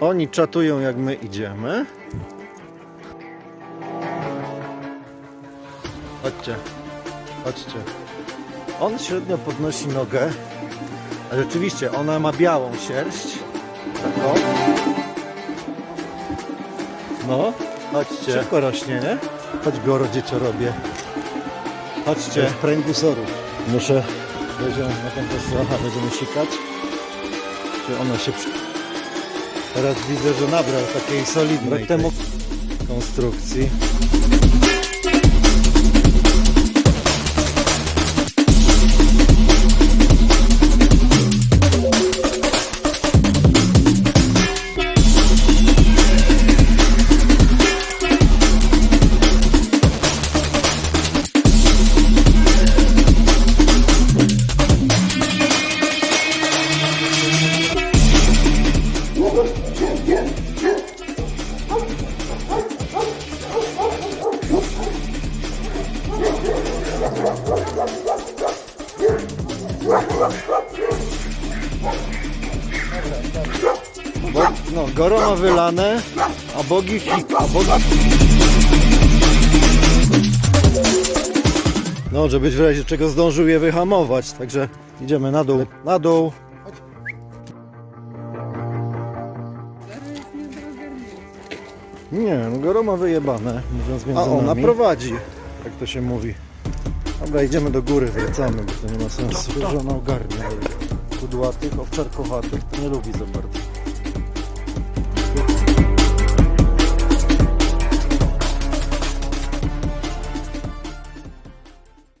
Oni czatują jak my idziemy. Chodźcie, chodźcie. On średnio podnosi nogę. Rzeczywiście, ona ma białą sierść. Taką. No, chodźcie. Szybko rośnie, nie? Chodź Goro, dzieciorobie. Chodźcie. Pręgusorów. Muszę, będziemy na ten aha, będziemy sikać. Czy ona się przy... Teraz widzę, że nabrał takiej solidnej konstrukcji. Bo, no, Goro ma wylane, a bogi hik, a bogi... No, żebyś w razie czego zdążył je wyhamować, także idziemy na dół, na dół. Nie, no Goro ma wyjebane, mówiąc między A ona nami. prowadzi. Jak to się mówi. Dobra, idziemy do góry, wracamy, bo to nie ma sensu. Że ona ogarnia kudłatych, owczarkowatych, to nie lubi za bardzo.